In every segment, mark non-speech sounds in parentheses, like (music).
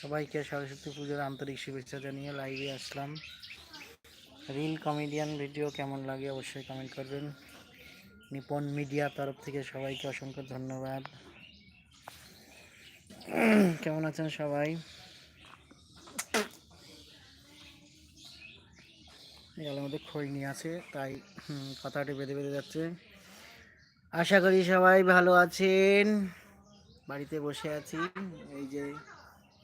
সবাইকে সরস্বতী পুজোর আন্তরিক শুভেচ্ছা জানিয়ে লাইভে আসলাম। রিল কমেডিয়ান ভিডিও কেমন লাগে অবশ্যই কমেন্ট করবেন। নিপন মিডিয়া তরফ থেকে সবাইকে অসংখ্য ধন্যবাদ। কেমন আছেন সবাই? গলার মধ্যে খৈনি আছে, তাই কথাটি বেঁধে বেঁধে যাচ্ছে। আশা করি সবাই ভালো আছেন। বাড়িতে বসে আছি, এই যে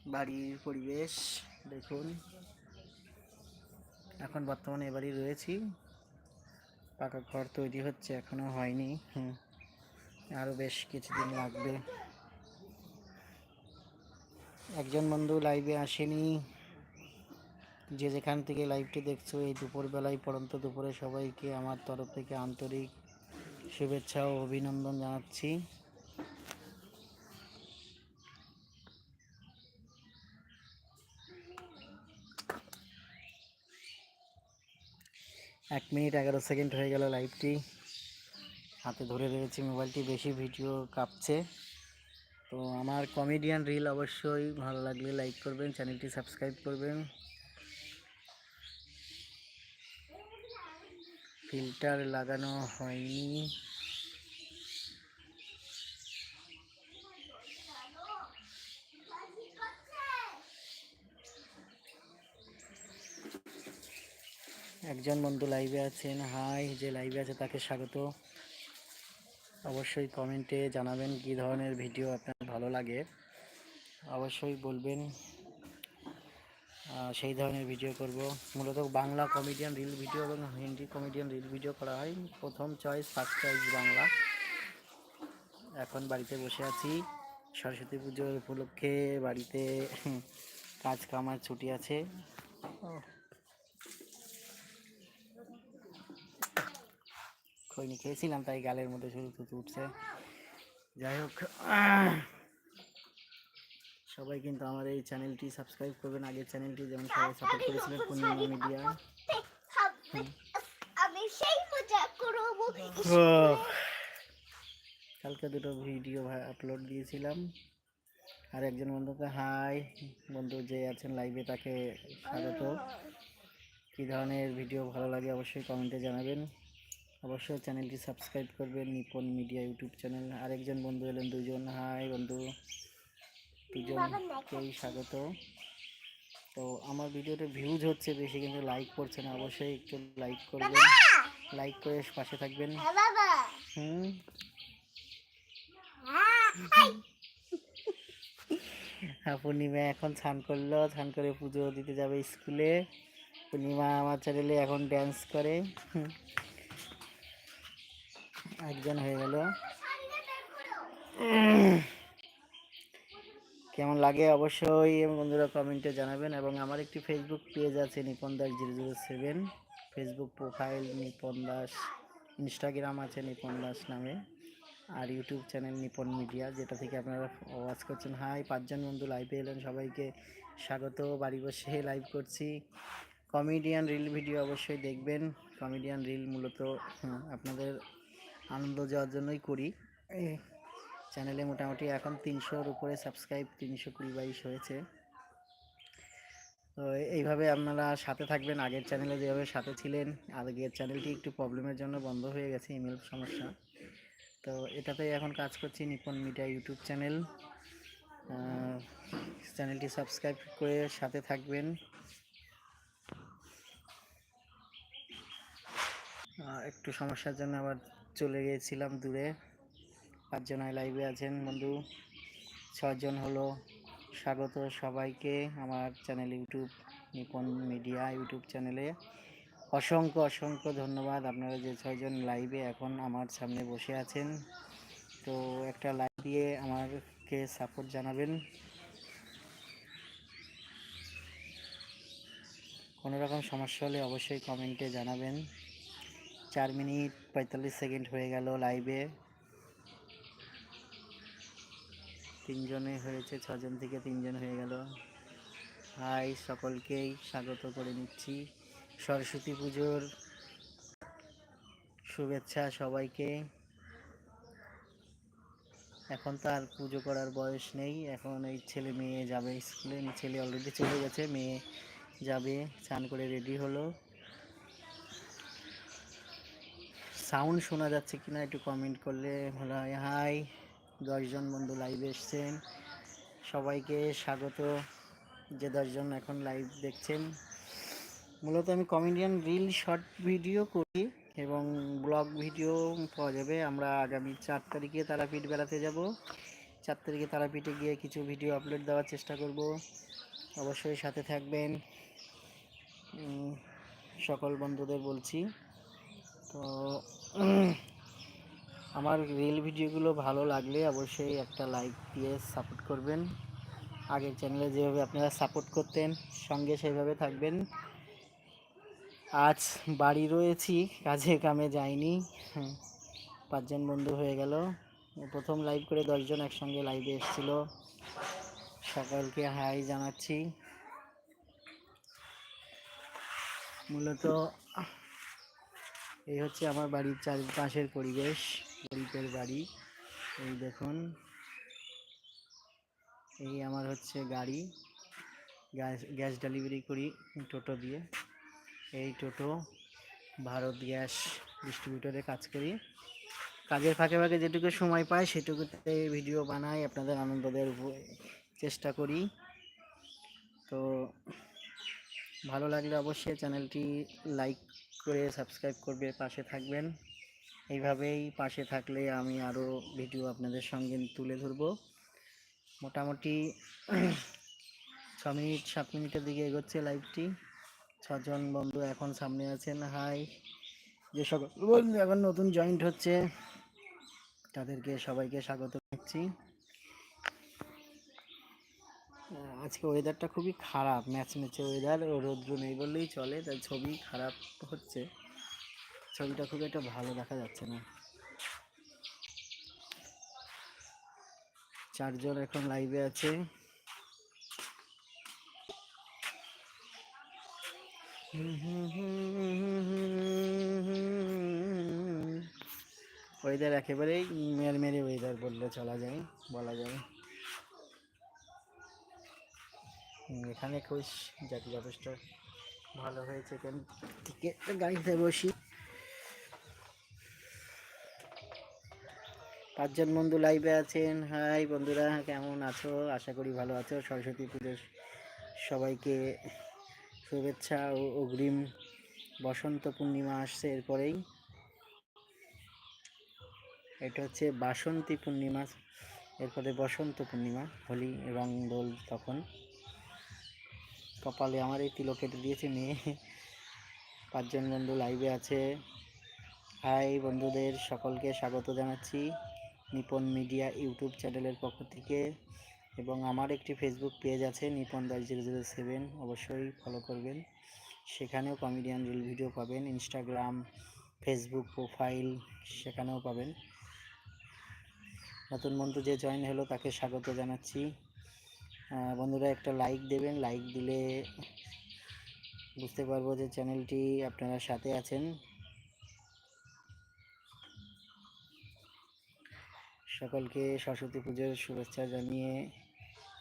বাড়ির পরিবেশ, দেখুন। এখন বর্তমানে এবারই রয়েছি। পাকা ঘর তৈরি হচ্ছে, এখনও হয়নি। হুম। আরও বেশ কিছুদিন লাগবে। একজন বন্ধু লাইভে আসেনি। যে যেখান থেকে লাইভটি দেখছ, এই দুপুরবেলায় পড়ন্ত দুপুরে সবাইকে আমার তরফ থেকে আন্তরিক শুভেচ্ছা ও অভিনন্দন জানাচ্ছি। এক মিনিট এগারো সেকেন্ড হয়ে গেল লাইভটি। হাতে ধরে রয়েছে মোবাইলটি, বেশি ভিডিও কাঁপছে। তো আমার কমেডিয়ান রিল অবশ্যই ভালো লাগলে লাইক করবেন, চ্যানেলটি সাবস্ক্রাইব করবেন। ফিল্টার লাগানো হয়নি। একজন বন্ধু লাইভে আছেন। হাই যে লাইভে আছে তাকে স্বাগত। অবশ্যই কমেন্টে জানাবেন কী ধরনের ভিডিও আপনার ভালো লাগে। অবশ্যই বলবেন সেই ধরনের ভিডিও করব। মূলত বাংলা কমেডিয়ান রিল ভিডিও এবং হিন্দি কমেডিয়ান রিল ভিডিও করা হয়। প্রথম চয়েস ফার্স্ট চয়েস বাংলা। এখন বাড়িতে বসে আছি। সরস্বতী পুজোর উপলক্ষে বাড়িতে কাজ কামার ছুটি আছে। খৈনি খেয়েছিলাম তাই গালের মধ্যে শুরু থুতু উঠছে। যাই হোক সবাই কিন্তু আমার এই চ্যানেলটি সাবস্ক্রাইব করবেন। আগের চ্যানেলটি যেমন সবাই সাপোর্ট করেছিলেন পূর্ণিমা মিডিয়া কালকে দুটো ভিডিও আপলোড দিয়েছিলাম। আর একজন বন্ধুকে হাই বন্ধু যে আছেন লাইভে তাকে স্বাগত। কী ধরনের ভিডিও ভালো লাগে অবশ্যই কমেন্টে জানাবেন। অবশ্যই চ্যানেলটি সাবস্ক্রাইব করবেন, নিপন মিডিয়া ইউটিউব চ্যানেল। আরেকজন বন্ধু এলেন দুজন হাই বন্ধু দুজনকেই স্বাগত। তো আমার ভিডিওতে ভিউজ হচ্ছে বেশি, কিন্তু লাইক করছে না। অবশ্যই একটু লাইক করবেন। লাইক করে পাশে থাকবেন। হুম? পূর্ণিমা এখন স্নান করল। স্নান করে পুজো দিতে যাবে স্কুলে। পূর্ণিমা আমার চ্যানেলে এখন ড্যান্স করে। একজন হয়ে গেল। কেমন লাগে অবশ্যই বন্ধুরা কমেন্টে জানাবেন এবং আমার একটি ফেসবুক পেজ আছে Nipon Das zero zero seven. Facebook profile Nipon Das Instagram আছে নিপন দাস নামে। আর ইউটিউব চ্যানেল নিপন মিডিয়া যেটা থেকে আপনারা ওয়াচ করছেন। হাই পাঁচজন বন্ধু লাইভে এলেন, সবাইকে স্বাগত। বাড়ি বসে লাইভ করছি। কমেডিয়ান রিল ভিডিও অবশ্যই দেখবেন। কমেডিয়ান রিল মূলত আপনাদের আনন্দ যাওয়ার জন্যই করি। চ্যানেলে মোটামুটি এখন তিনশোর উপরে সাবস্ক্রাইব তিনশো কুড়ি বাইশ হয়েছে। তো এইভাবে আপনারা সাথে থাকবেন। আগের চ্যানেলে যেভাবে সাথে ছিলেন আগের চ্যানেলটি একটু প্রবলেমের জন্য বন্ধ হয়ে গেছে ইমেল সমস্যা। তো এটাতেই এখন কাজ করছি নিপন মিডিয়া ইউটিউব চ্যানেল চ্যানেলটি সাবস্ক্রাইব করে সাথে থাকবেন। একটু সমস্যার জন্য আবার চলে গিয়েছিলাম দূরে। পাঁচজন লাইভে আছেন, বন্ধু। ছজন হলো। স্বাগত সবাইকে আমার channel YouTube Nipon media YouTube চ্যানেলে অসংখ্য অসংখ্য ধন্যবাদ আপনারা যে ছয়জন লাইভে এখন আমার সামনে বসে আছেন। তো একটা লাইভ দিয়ে আমাকে সাপোর্ট জানাবেন। কোনো রকম সমস্যা হলে অবশ্যই কমেন্টে জানাবেন। চার মিনিট পঁয়তাল্লিশ সেকেন্ড হয়ে গেল লাইভে। তিনজনে হয়েছে, ছজন থেকে তিনজন হয়ে গেল। হাই, সকলকেই স্বাগত করে নিচ্ছি। সরস্বতী পুজোর শুভেচ্ছা সবাইকে। এখন তো আর পুজো করার বয়স নেই। এখন এই ছেলে মেয়ে যাবে স্কুলে। ছেলে অলরেডি চলে গেছে, মেয়ে যাবে। চান করে রেডি হলো। সাউন্ড শোনা যাচ্ছে কিনা একটু কমেন্ট করলে ভালো হয়। হাই দশজন বন্ধু লাইভে এসছেন। সবাইকে স্বাগত। যে দশজন এখন লাইভ দেখছেন, মূলত আমি কমেডিয়ান রিল শর্ট ভিডিও করি এবং ব্লগ ভিডিও পাওয়া যাবে। আমরা আগামী চার তারিখে তারাপীঠ বেড়াতে যাব। চার তারিখে তারাপীঠে গিয়ে কিছু ভিডিও আপলোড দেওয়ার চেষ্টা করব। অবশ্যই সাথে থাকবেন। সকল বন্ধুদের বলছি। তো আমার রিল ভিডিওগুলো ভালো লাগলে অবশ্যই একটা লাইক দিয়ে সাপোর্ট করবেন। আগের চ্যানেলে যেভাবে আপনারা সাপোর্ট করতেন, সঙ্গে সেভাবে থাকবেন। আজ বাড়ি রয়েছি, কাজে কামে যাইনি। পাঁচজন বন্ধু হয়ে গেল। প্রথম লাইভ করে দশজন একসঙ্গে লাইভে এসেছিল। সকলকে হাই জানাচ্ছি। মূলত এই হচ্ছে আমার বাড়ির চারপাশের পরিবেশ, গরিবের বাড়ি। এই দেখুন, এই আমার হচ্ছে গাড়ি। গ্যাস গ্যাস ডেলিভারি করি টোটো দিয়ে। এই টোটো, ভারত গ্যাস ডিস্ট্রিবিউটরে কাজ করি। কাজের ফাঁকে ফাঁকে যেটুকু সময় পাই সেটুকুতে ভিডিও বানাই, আপনাদের আনন্দ দেওয়ার চেষ্টা করি। তো ভালো লাগলে অবশ্যই চ্যানেলটি লাইক করে সাবস্ক্রাইব করবে, পাশে থাকবেন। এইভাবেই পাশে থাকলে আমি আরও ভিডিও আপনাদের সঙ্গে তুলে ধরবো। মোটামুটি (clears throat) ছ মিনিট, সাত মিনিটের দিকে এগোচ্ছে লাইভটি। ছজন বন্ধু এখন সামনে আছেন। হাই। যে সকল বন্ধু এখন নতুন জয়েন্ট হচ্ছে, তাদেরকে সবাইকে স্বাগত জানাচ্ছি। আজকে ওয়েদারটা খুবই খারাপ ম্যাচ ম্যাচে ওয়েদার রৌদ্র নেই বললেই চলে, তাই ছবি খারাপ হচ্ছে। ছবিটা খুব একটা ভালো দেখা যাচ্ছে না। চারজন এখন লাইভে আছে। ওয়েদার একেবারেই মের মেরে ওয়েদার বললে চলা যায়, বলা যায় হুম, এখানে খুশ যাতে যথেষ্ট ভালো হয়েছে। কেন থেকে গাড়িতে বসি। পাঁচজন বন্ধু লাইভে আছেন। হাই বন্ধুরা, কেমন আছো? আশা করি ভালো আছো। সরস্বতী পুজোর সবাইকে শুভেচ্ছা ও অগ্রিম বসন্ত পূর্ণিমা আসছে এরপরেই। এটা হচ্ছে বাসন্তী পূর্ণিমা। এরপরে বসন্ত পূর্ণিমা, হোলি, রং দোল তখন। কপালে আমার এই তিলক কেটে দিয়েছে মেয়ে। পাঁচজন বন্ধু লাইভে আছে। হাই বন্ধুদের, সকলকে স্বাগত জানাচ্ছি নিপন মিডিয়া ইউটিউব চ্যানেলের পক্ষ থেকে। এবং আমার একটি ফেসবুক পেজ আছে, Nipon Das zero zero seven. অবশ্যই ফলো করবেন। সেখানেও কমেডিয়ান রিল ভিডিও পাবেন। ইনস্টাগ্রাম ফেসবুক প্রোফাইল সেখানেও পাবেন। নতুন বন্ধু যে জয়েন হলো, তাকে স্বাগত জানাচ্ছি। বন্ধুরা একটা লাইক দেবেন। লাইক দিলে বুঝতে পারব যে চ্যানেলটি আপনারা সাথে আছেন। সকলকে সরস্বতী পুজোর শুভেচ্ছা জানিয়ে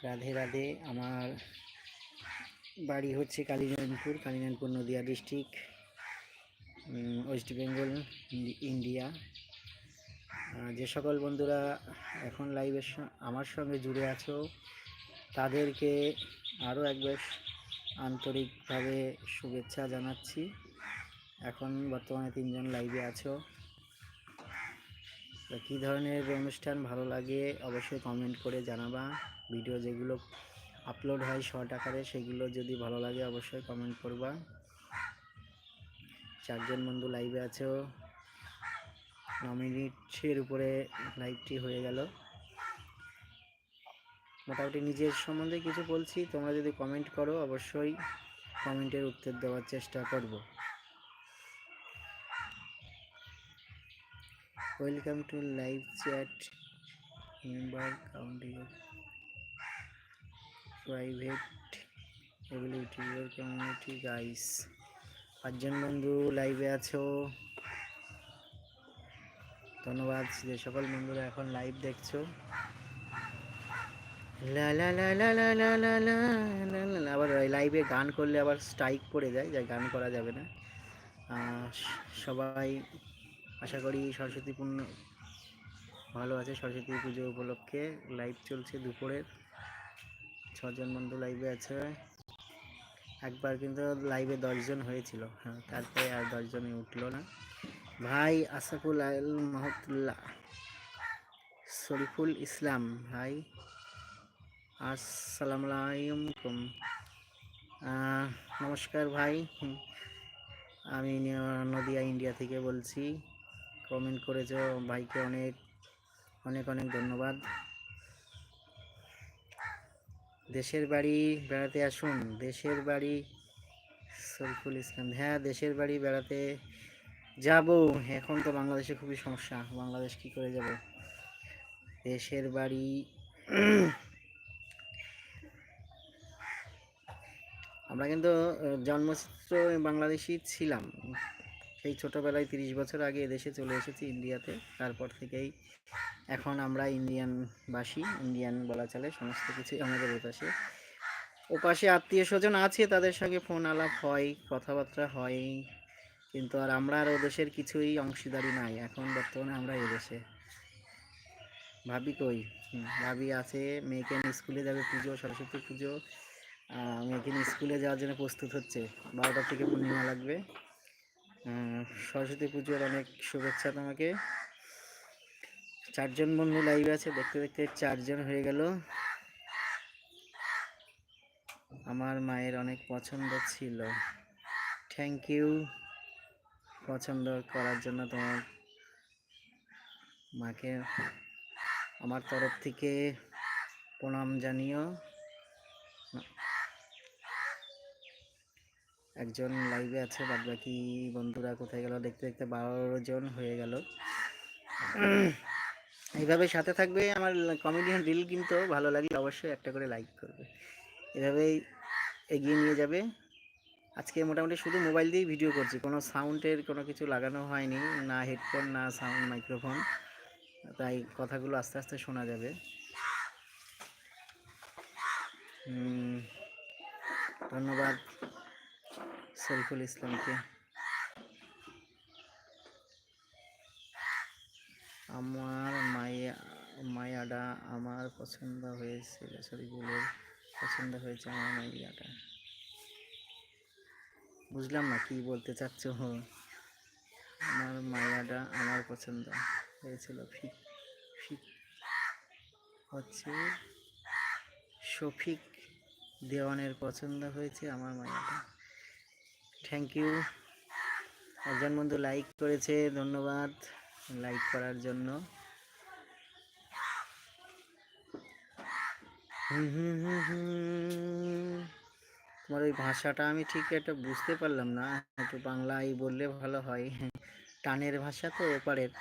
রাধে রাধে। আমার বাড়ি হচ্ছে Kalinarayanpur Kalinarayanpur Nadia district West Bengal India যে সকল বন্ধুরা এখন লাইভের আমার সঙ্গে জুড়ে আছো তাদেরকে আরও একবার আন্তরিকভাবে শুভেচ্ছা জানাচ্ছি। এখন বর্তমানে তিনজন লাইভে আছো। কী ধরনের অনুষ্ঠান ভালো লাগে অবশ্যই কমেন্ট করে জানাবা। ভিডিও যেগুলো আপলোড হয় শর্ট আকারে, সেগুলো যদি ভালো লাগে অবশ্যই কমেন্ট করবা। চারজন বন্ধু লাইভে আছো। ন মিনিটের উপরে লাইভটি হয়ে গেল। মোটামুটি নিজের সম্বন্ধে কিছু বলছি। তোমরা যদি কমেন্ট করো, অবশ্যই কমেন্টের উত্তর দেওয়ার চেষ্টা করব। Welcome to live chat member count your private ability your community guys পাঁচজন বন্ধু লাইভে আছো। ধন্যবাদ যে সকল বন্ধুরা এখন লাইভ দেখছ। লা লা লা লা লা লা লা লা। আবার লাইভে গান করলে আবার স্ট্রাইক পড়ে যায় যা গান করা যাবে না সবাই আশা করি সরস্বতী পূর্ণ ভালো আছে সরস্বতী পুজো উপলক্ষে লাইভ চলছে দুপুরের ছজন বন্ধু লাইভে আছে একবার কিন্তু লাইভে দশজন হয়েছিল হ্যাঁ তারপরে আর দশজনে উঠল না ভাই আসাফুল আল মাহতুল্লাহ শরীফুল ইসলাম ভাই আসসালামু আলাইকুম আহ, নমস্কার ভাই। আমি নদিয়া ইন্ডিয়া থেকে বলছি। কমেন্ট করেছ ভাইকে অনেক অনেক অনেক ধন্যবাদ। দেশের বাড়ি বেড়াতে আসুন। দেশের বাড়ি শরীফুল ইসলাম। হ্যাঁ দেশের বাড়ি বেড়াতে যাব। এখন তো বাংলাদেশে খুবই সমস্যা। বাংলাদেশ কি করে যাব? দেশের বাড়ি আমরা কিন্তু জন্মচিত্র বাংলাদেশি ছিলাম। সেই ছোটোবেলায় তিরিশ বছর আগে এদেশে চলে এসেছি ইন্ডিয়াতে। তারপর থেকেই এখন আমরা ইন্ডিয়ান বাসী ইন্ডিয়ান বলা চলে, সমস্ত কিছুই আমাদের এপাশে। ওপাশে আত্মীয় স্বজন আছে, তাদের সঙ্গে ফোন আলাপ হয়, কথাবার্তা হয়, কিন্তু আর আমরা আর ওদেশের কিছুই অংশীদারি নাই। এখন বর্তমানে আমরা এদেশে। ভাবি কই? ভাবি আছে, মেয়েকে স্কুলে যাবে পুজো, সরস্বতী পুজো। মেয়েকে নিয়ে স্কুলে যাওয়ার জন্য প্রস্তুত হচ্ছে। বারোটার থেকে পূর্ণিমা লাগবে। সরস্বতী পুজোর অনেক শুভেচ্ছা তোমাকে। চারজন বন্ধু লাইভ আছে, দেখতে দেখতে চারজন হয়ে গেল। আমার মায়ের অনেক পছন্দ ছিল। থ্যাংক ইউ পছন্দ করার জন্য তোমার মাকে আমার তরফ থেকে প্রণাম জানিও। একজন লাইভে আছে বাদ বাকি বন্ধুরা কোথায় গেল দেখতে দেখতে বারো জন হয়ে গেল। এইভাবে সাথে থাকবে আমার কমেডিয়ান রিল কিন্তু ভালো লাগলে অবশ্যই একটা করে লাইক করবে। এভাবেই এগিয়ে নিয়ে যাবে। আজকে মোটামুটি শুধু মোবাইল দিয়েই ভিডিও করছি, কোনো সাউন্ডের কোনো কিছু লাগানো হয়নি, না হেডফোন না সাউন্ড মাইক্রোফোন তাই কথাগুলো আস্তে আস্তে শোনা যাবে। ধন্যবাদ। শরীফুল ইসলামকে। আমার মায়া, মায়াডা আমার পছন্দ হয়েছিল, শরীফুলের পছন্দ হয়েছে আমার মাইয়াটা বুঝলাম না কি বলতে চাচ্ছ? আমার মায়াডা আমার পছন্দ হয়েছিল। ফিক ফিক হচ্ছে শফিক দেওয়ানের পছন্দ হয়েছে আমার মায়াটা থ্যাংক ইউ একজন বন্ধু লাইক করেছে, ধন্যবাদ লাইক করার জন্য। তোমার ওই ভাষাটা আমি ঠিক একটা বুঝতে পারলাম না, একটু বাংলায় বললে ভালো হয়। টানের ভাষা তো এপারের।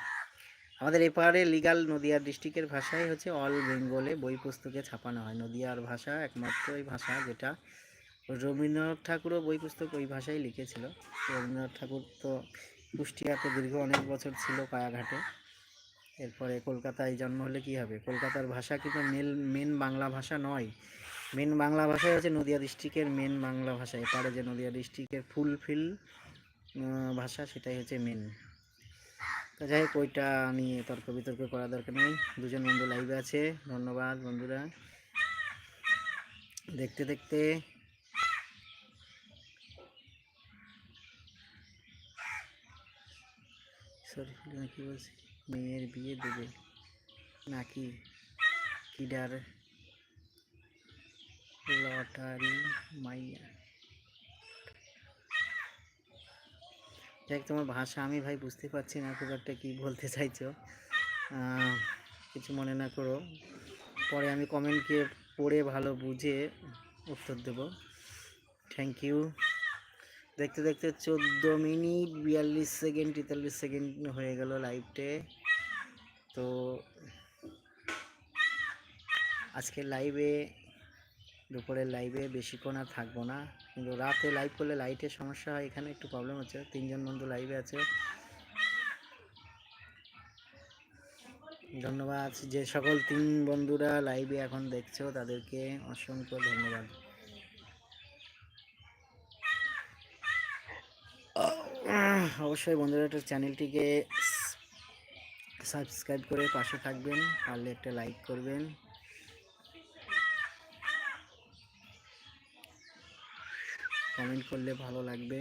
আমাদের এপারে লিগাল নদিয়া ডিস্ট্রিক্টের ভাষাই হচ্ছে অল বেঙ্গলে বই পুস্তকে ছাপানো হয়। নদিয়ার ভাষা একমাত্র ওই ভাষা যেটা রবীন্দ্রনাথ ঠাকুরও বই পুস্তক ওই ভাষায় লিখেছিল। রবীন্দ্রনাথ ঠাকুর তো কুষ্টিয়াতে দীর্ঘ অনেক বছর ছিল কায়াঘাটে এরপরে কলকাতায় জন্ম হলে কি হবে? কলকাতার ভাষা কিন্তু মেন মেন বাংলা ভাষা নয়। মেন বাংলা ভাষাই হচ্ছে নদিয়া ডিস্ট্রিক্টের মেন বাংলা ভাষা। এপারে যে নদিয়া ডিস্ট্রিক্টের ফুলফিল ভাষা সেটাই হচ্ছে মেন। তো যাই হোক, ওইটা নিয়ে তর্ক বিতর্ক করার দরকার নেই। দুজন বন্ধু লাইভে আছে। ধন্যবাদ বন্ধুরা। দেখতে দেখতে শরীফুল নাকি বলছি? মেয়ের বিয়ে দেবে। নাকি কিডার লটারি মাইয়া? দেখ তোমার ভাষা আমি ভাই বুঝতে পারছি না, খুব একটা কী বলতে চাইছো। কিছু মনে না করো। পরে আমি কমেন্টকে পড়ে ভালো বুঝে উত্তর দেব। থ্যাংক ইউ দেখতে দেখতে চোদ্দ মিনিট, বিয়াল্লিশ সেকেন্ড, তেতাল্লিশ সেকেন্ড হয়ে গেল লাইভটে তো আজকে লাইভে দুপুরের লাইভে বেশিক্ষণ আর থাকব না। কিন্তু রাতে লাইভ করলে লাইটের সমস্যা হয়, এখানে একটু প্রবলেম হচ্ছে। তিনজন বন্ধু লাইভে আছে। ধন্যবাদ। যে সকল তিন বন্ধুরা লাইভে এখন দেখছ, তাদেরকে অসংখ্য ধন্যবাদ। অবশ্যই বন্ধুরা একটা চ্যানেলটিকে সাবস্ক্রাইব করে পাশে থাকবেন, পারলে একটা লাইক করবেন। কমেন্ট করলে ভালো লাগবে।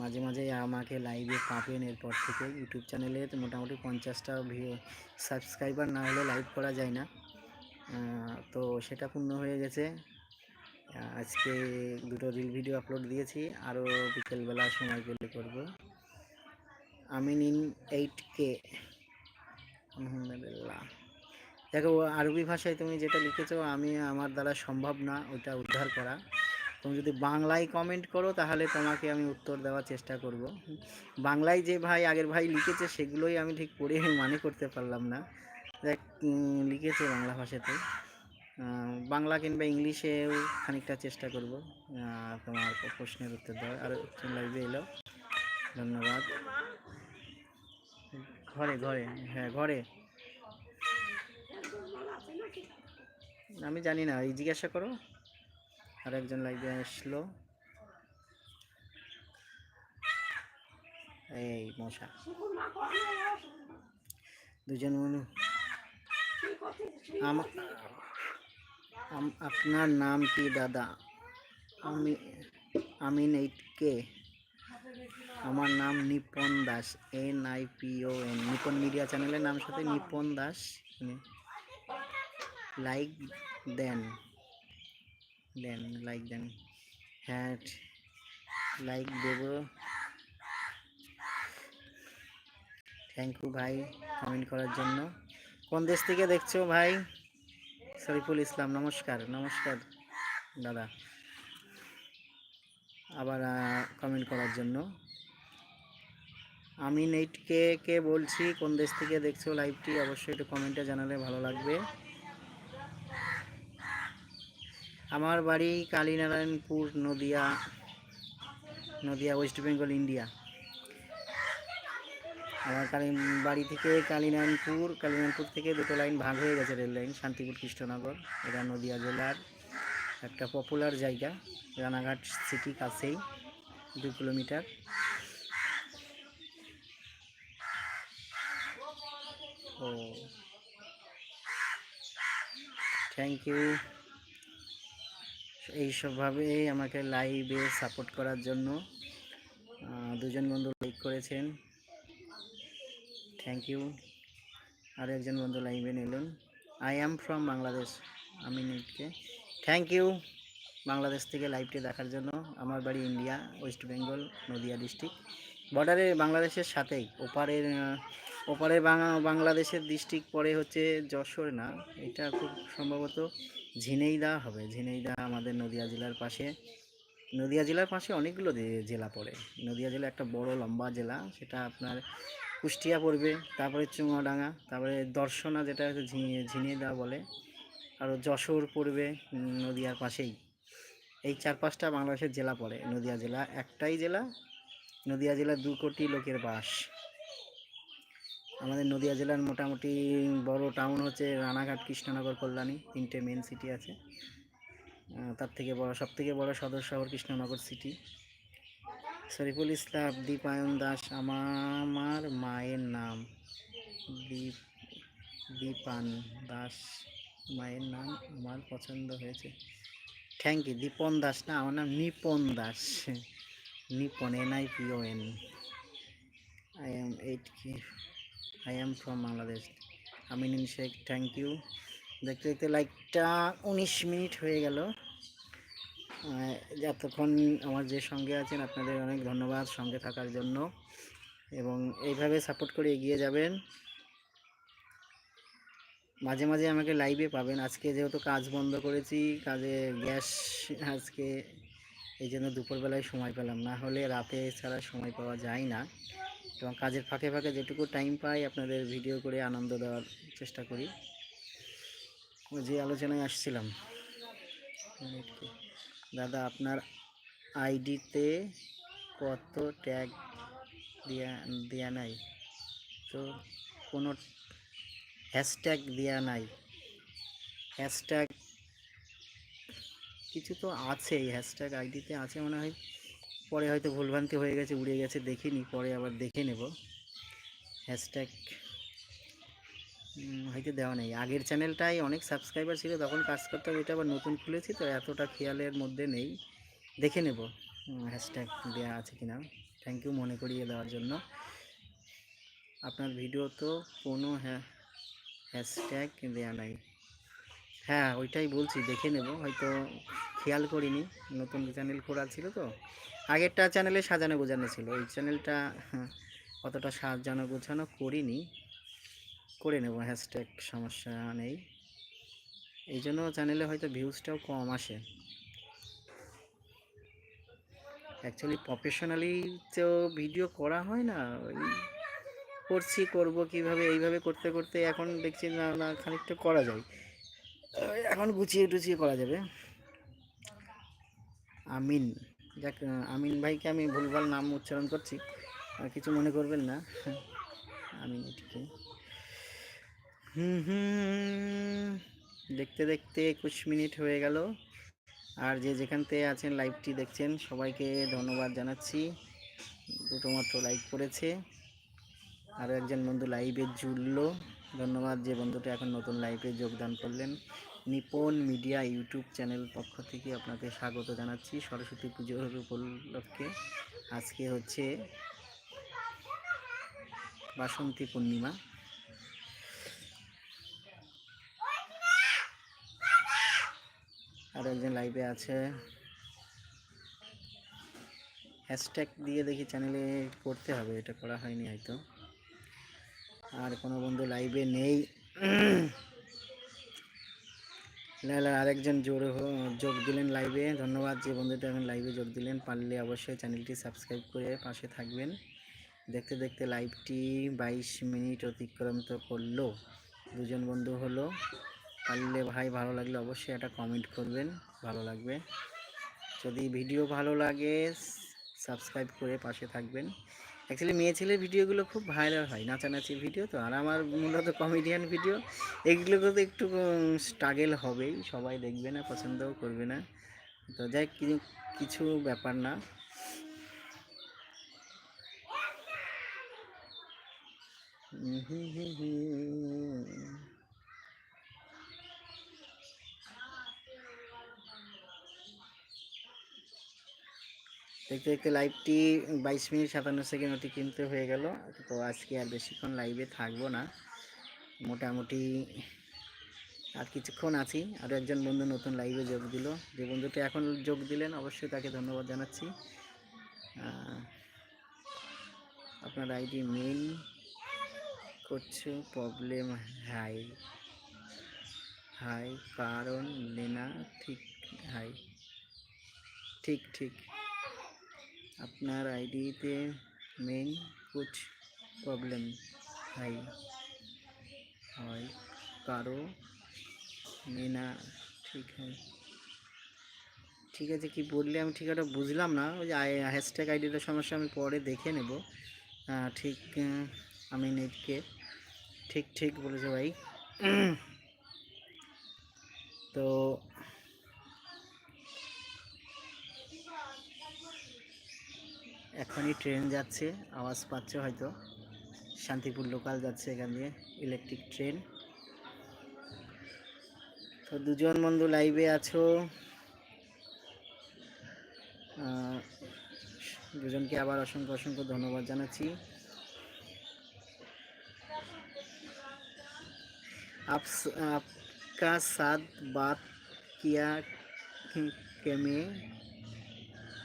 মাঝে মাঝে আমাকে লাইভে পাবেন এরপর থেকে। ইউটিউব চ্যানেলে মোটামুটি পঞ্চাশটা ভিউ সাবস্ক্রাইবার না হলে লাইভ করা যায় না। তো সেটা পূর্ণ হয়ে গেছে। আজকে দুটো রিল ভিডিও আপলোড দিয়েছি। আরও বিকেলবেলা সময় পেলে করব। আমিন ইন এইট কে আলহামদুলিল্লাহ। দেখো, আরবি ভাষায় তুমি যেটা লিখেছো, আমি আমার দ্বারা সম্ভব না ওইটা উদ্ধার করা। তুমি যদি বাংলায় কমেন্ট করো, তাহলে তোমাকে আমি উত্তর দেওয়ার চেষ্টা করব। বাংলায় যে ভাই, আগের ভাই লিখেছে, সেগুলোই আমি ঠিক পড়ে মানে করতে পারলাম না। দেখ লিখেছে বাংলা ভাষাতে। বাংলা কিংবা ইংলিশেও খানিকটা চেষ্টা করব তোমার প্রশ্নের উত্তর দেওয়ার। আর লাইভে এলো। ধন্যবাদ। ঘরে ঘরে হ্যাঁ ঘরে। আমি জানি না, এই জিজ্ঞাসা করো। আর একজন লাইভে আসলো। এই মশা। দুজন মানু- আপনার নাম কি, দাদা? আমি এইট কে আমার নাম Nipon Das, N I P O N. Nipon media চ্যানেলের নাম সাথে নিপন দাস। লাইক দেন। দেন, লাইক দেন। হ্যাঁ লাইক দেব। থ্যাংক ইউ ভাই, কমেন্ট করার জন্য। কোন দেশ থেকে দেখছ ভাই? শরীফুল ইসলাম, নমস্কার নমস্কার দাদা। আবার কমেন্ট করার জন্য। আমি নেটকে, কে বলছি, কোন দেশ থেকে দেখছ লাইভটি অবশ্যই একটু কমেন্টে জানালে ভালো লাগবে। আমার বাড়ি Kalinarayanpur, Nadia Nadia West Bengal India আমার কালী বাড়ি থেকে কালীনারায়ণপুর কালীনারায়ণপুর থেকে দুটো লাইন ভাগ হয়ে গেছে রেল লাইন, শান্তিপুর কৃষ্ণনগর। এটা নদিয়া জেলার একটা পপুলার জায়গা, রানাঘাট সিটি কাছেই, দু কিলোমিটার। ও। থ্যাংক ইউ এইসবভাবে আমাকে লাইভে সাপোর্ট করার জন্য দুজন বন্ধু লাইক করেছেন। থ্যাংক ইউ আর একজন বন্ধু লাইভে নিলেন। আই অ্যাম ফ্রম বাংলাদেশ আমি নিটকে। থ্যাংক ইউ বাংলাদেশ থেকে লাইভটি দেখার জন্য। আমার বাড়ি India West Bengal Nadia district বর্ডারে বাংলাদেশের সাথেই। ওপারের ওপারে বাংলা বাংলাদেশের ডিস্ট্রিক্ট পরে হচ্ছে যশোর না। এটা খুব সম্ভবত ঝিনেইদা হবে। ঝিনেইদা আমাদের নদিয়া জেলার পাশে। নদিয়া জেলার পাশে অনেকগুলো জেলা পড়ে। নদিয়া জেলা একটা বড় লম্বা জেলা। সেটা আপনার কুষ্টিয়া পড়বে, তারপরে চুঙাডাঙ্গা তারপরে দর্শনা যেটা হচ্ছে ঝি- ঝিনেইদা বলে আরও যশোর পড়বে নদিয়ার পাশেই। এই চার পাঁচটা বাংলাদেশের জেলা পড়ে, নদিয়া জেলা একটাই জেলা, নদিয়া জেলার দু কোটি লোকের বাস। আমাদের নদিয়া জেলার মোটামুটি বড় টাউন হচ্ছে রানাঘাট, কৃষ্ণনগর, কল্যাণী, তিনটে মেন সিটি আছে। তার থেকে বড় সব থেকে বড় সদর শহর কৃষ্ণনগর সিটি শরীফুল ইসলাম, দীপায়ন দাস আমার মায়ের নাম। দীপ, দীপান দাস, মায়ের নাম আমার পছন্দ হয়েছে। থ্যাংক ইউ, দীপন দাস না, আমার নাম Nipon Das. Nipon, N I P O N. I am eight K I am from Bangladesh Aminul Sheikh, thank you. দেখতে দেখতে লাইকটা উনিশ মিনিট হয়ে গেল। এতক্ষণ আমার যে সঙ্গে আছেন, আপনাদের অনেক ধন্যবাদ সঙ্গে থাকার জন্য। এবং এইভাবে সাপোর্ট করে এগিয়ে যাবেন। মাঝে মাঝে আমাকে লাইভে পাবেন। আজকে যেহেতু কাজ বন্ধ করেছি, কাজে গ্যাস আজকে, এই জন্য দুপুরবেলায় সময় পেলাম না। হলে রাতে ছাড়া সময় পাওয়া যায় না। এবং কাজের ফাঁকে ফাঁকে যেটুকু টাইম পাই, আপনাদের ভিডিও করে আনন্দ দেওয়ার চেষ্টা করি। যে আলোচনায় আসছিলাম। দাদা, আপনার আইডিতে কত ট্যাগ দেয়া দেয়া নাই? তো কোনো হ্যাশট্যাগ দেওয়া নাই। হ্যাশট্যাগ কিছু তো আছে, এই হ্যাশট্যাগ আইডিতে আছে মনে হয়। পরে হয়তো ভুলভ্রান্তি হয়ে গেছে, উড়ে গেছে, দেখিনি, পরে আবার দেখে নেব। হ্যাশট্যাগ হয়তো দেওয়া নেই। আগের চ্যানেলটায় অনেক সাবস্ক্রাইবার ছিল, তখন কাজ করতাম এটা আবার নতুন খুলেছি, তো এতটা খেয়ালের মধ্যে নেই। দেখে নেব হ্যাশট্যাগ দেওয়া আছে কিনা। থ্যাংক ইউ মনে করিয়ে দেওয়ার জন্য। আপনার ভিডিও তো কোনো হ্যাঁ হ্যাশট্যাগ দেওয়া নাই। হ্যাঁ ওইটাই বলছি, দেখে নেব, হয়তো খেয়াল করিনি। নতুন চ্যানেল খোলা ছিল তো। আগেরটা চ্যানেলে সাজানো গোছানো ছিল, এই চ্যানেলটা অতটা সাজানো গোছানো করিনি। করে নেব হ্যাশট্যাগ সমস্যা নেই। এই জন্য চ্যানেলে হয়তো ভিউজটাও কম আসে। অ্যাকচুয়ালি প্রফেশনালি তো ভিডিও করা হয় না, ওই করছি, করব কীভাবে, এইভাবে করতে করতে এখন দেখছি না না খানিকটা করা যায়। এখন গুছিয়ে টুছিয়ে করা যাবে। আমিন, যাক, আমিন ভাইকে আমি ভুলভাল নাম উচ্চারণ করছি কিছু মনে করবেন না। আমিন এটিকে। হুম হুম। দেখতে দেখতে একুশ মিনিট হয়ে গেল। আর যে যেখান থেকে আছেন লাইভটি দেখছেন, সবাইকে ধন্যবাদ জানাচ্ছি। দুটো মাত্র লাইক করেছে। আরও একজন বন্ধু লাইভে জুড়লো। ধন্যবাদ যে বন্ধুটা এখন নতুন লাইভে যোগদান করলেন। নিপন মিডিয়া ইউটিউব চ্যানেল পক্ষ থেকে আপনাকে স্বাগত জানাচ্ছি সরস্বতী পুজোর উপলক্ষে। আজকে হচ্ছে বাসন্তী পূর্ণিমা। আর একজন লাইভে আছে। হ্যাশট্যাগ দিয়ে দেখি চ্যানেলে করতে হবে এটা করা হয়নি হয়তো। আর কোনো বন্ধু লাইভে নেই। না, না, আরেকজন জোর যোগ দিলেন লাইভে ধন্যবাদ যে বন্ধুটা এখন লাইভে যোগ দিলেন। পারলে অবশ্যই চ্যানেলটি সাবস্ক্রাইব করে পাশে থাকবেন। দেখতে দেখতে লাইভটি বাইশ মিনিট অতিক্রম তো করল। দুজন বন্ধু হলো। পারলে ভাই ভালো লাগলে অবশ্যই একটা কমেন্ট করবেন, ভালো লাগবে। যদি ভিডিও ভালো লাগে সাবস্ক্রাইব করে পাশে থাকবেন। অ্যাকচুয়ালি মেয়ে ছেলের ভিডিওগুলো খুব ভাইরাল হয়, নাচানাচির ভিডিও তো, আর আমার মূলত কমেডিয়ান ভিডিও এগুলোকে তো একটু স্ট্রাগেল হবেই, সবাই দেখবে না, পছন্দও করবে না। তো যাই কিছু ব্যাপার না। দেখতে দেখতে লাইভটি বাইশ মিনিট সাতান্ন সেকেন্ড অতিক্রান্ত হয়ে গেল। তো আজকে আর বেশিক্ষণ লাইভে থাকব না। মোটামুটি আর কিছুক্ষণ আছি। আরও একজন বন্ধু নতুন লাইভে যোগ দিল। যে বন্ধুটি এখন যোগ দিলেন, অবশ্যই তাকে ধন্যবাদ জানাচ্ছি। আপনার আইডি মেন করছ প্রবলেম হাই হাই কারণ লেনা ঠিক হাই ঠিক ঠিক। আপনার আইডিতে মেন কুछ প্রবলেম হাই হয় কারও মেনা ঠিক হয় ঠিক আছে, কি বললে আমি ঠিক একটা বুঝলাম না। ওই যে হ্যাশট্যাগ আইডিটার সমস্যা আমি পরে দেখে নেব। ঠিক আমি নেটকে ঠিক ঠিক বলেছ ভাই। তো এখনই ট্রেন যাচ্ছে আওয়াজ পাচ্ছে হয়তো শান্তিপুর লোকাল যাচ্ছে এখান দিয়ে ইলেকট্রিক ট্রেন তো দুজন বন্ধু লাইভে আছো আহ, দুজনকে আবার অসংখ্য অসংখ্য ধন্যবাদ জানাচ্ছি आप आपका साथ बात किया के में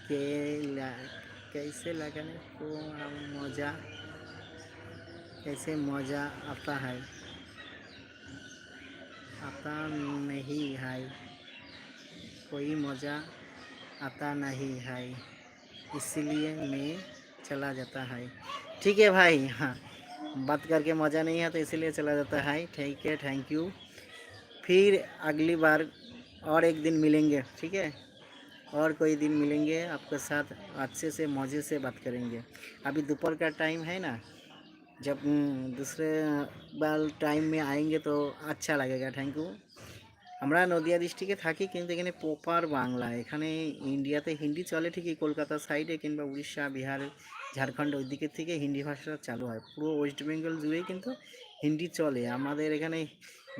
के ला- कैसे लगाने को मज़ा, कैसे मज़ा आता है? आता नहीं है। कोई मज़ा आता नहीं है। इसलिए मैं चला जाता है। ठीक है भाई हाँ। बात करके मज़ा नहीं आता इसलिए चला जाता है। ठीक है थैंक यू फिर अगली बार और एक दिन मिलेंगे। ठीक है? और कोई दिन मिलेंगे आपके साथ अच्छे से मज़े से बात करेंगे अभी दोपहर का टाइम है ना जब हम्म, दूसरे बार टाइम में आएंगे तो अच्छा लगेगा থ্যাংক ইউ আমরা নদিয়া ডিস্ট্রিক্টে থাকি কিন্তু এখানে প্রপার বাংলা এখানে ইন্ডিয়াতে হিন্দি চলে ঠিকই কলকাতা সাইডে কিংবা উড়িষ্যা বিহার ঝাড়খণ্ড ওই দিকের থেকে হিন্দি ভাষাটা চালু হয় পুরো ওয়েস্ট বেঙ্গল জুড়েই কিন্তু হিন্দি চলে আমাদের এখানে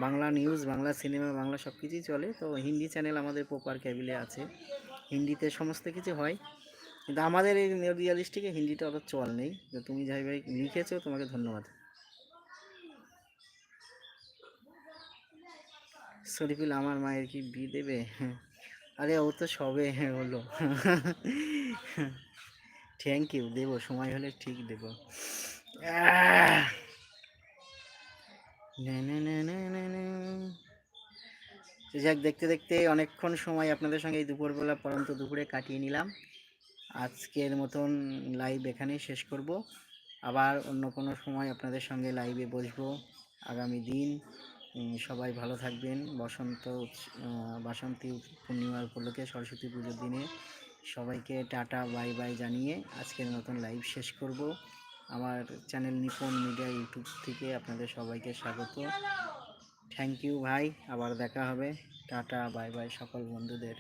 বাংলা নিউজ বাংলা সিনেমা বাংলা সব কিছুই চলে তো হিন্দি চ্যানেল আমাদের প্রপার ক্যাবিলে আছে হিন্দিতে সমস্ত কিছু হয়। কিন্তু আমাদের এই নদিয়া ডিস্ট্রিক্টে হিন্দিটা অত চল নেই। তো তুমি যাই ভাই লিখেছো তোমাকে ধন্যবাদ। শরীফুল আমার মায়ের কি বিয়ে দেবে? আরে ও তো সবে হলো। থ্যাংক ইউ দেবো। সময় হলে ঠিক দেবো। না, না, না, না, না। তো যাক দেখতে দেখতে অনেকক্ষণ সময় আপনাদের সঙ্গে এই দুপুরবেলা পরন্ত দুপুরে কাটিয়ে নিলাম। আজকের মতন লাইভ এখানেই শেষ করব। আবার অন্য কোনো সময় আপনাদের সঙ্গে লাইভে বসবো। আগামী দিন সবাই ভালো থাকবেন। বসন্ত বাসন্তী পূর্ণিমার উপলক্ষে সরস্বতী পুজোর দিনে সবাইকে টাটা বাই বাই জানিয়ে আজকের মতন লাইভ শেষ করব। আমার চ্যানেল নিপন মিডিয়া ইউটিউব থেকে আপনাদের সবাইকে স্বাগত। থ্যাংক ইউ ভাই। আবার দেখা হবে। টাটা বাই বাই সকল বন্ধুদের।